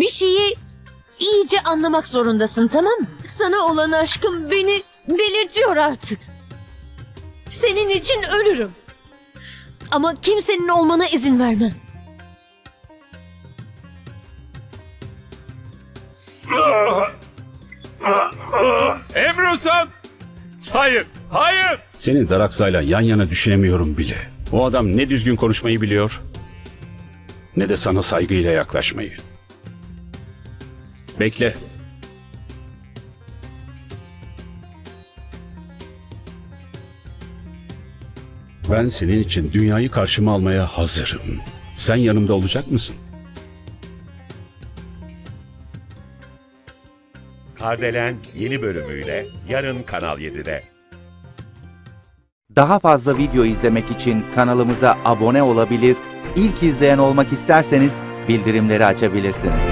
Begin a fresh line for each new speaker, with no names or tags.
Bir şeyi iyice anlamak zorundasın tamam mı? Sana olan aşkım beni delirtiyor artık. Senin için ölürüm. Ama kimsenin olmana izin vermem.
Emrusan! Hayır, hayır!
Seni Daraksa'yla yan yana düşünemiyorum bile. O adam ne düzgün konuşmayı biliyor, ne de sana saygıyla yaklaşmayı. Bekle. Ben senin için dünyayı karşıma almaya hazırım. Sen yanımda olacak mısın?
Kardelen yeni bölümüyle yarın Kanal 7'de.
Daha fazla video izlemek için kanalımıza abone olabilir, ilk izleyen olmak isterseniz bildirimleri açabilirsiniz.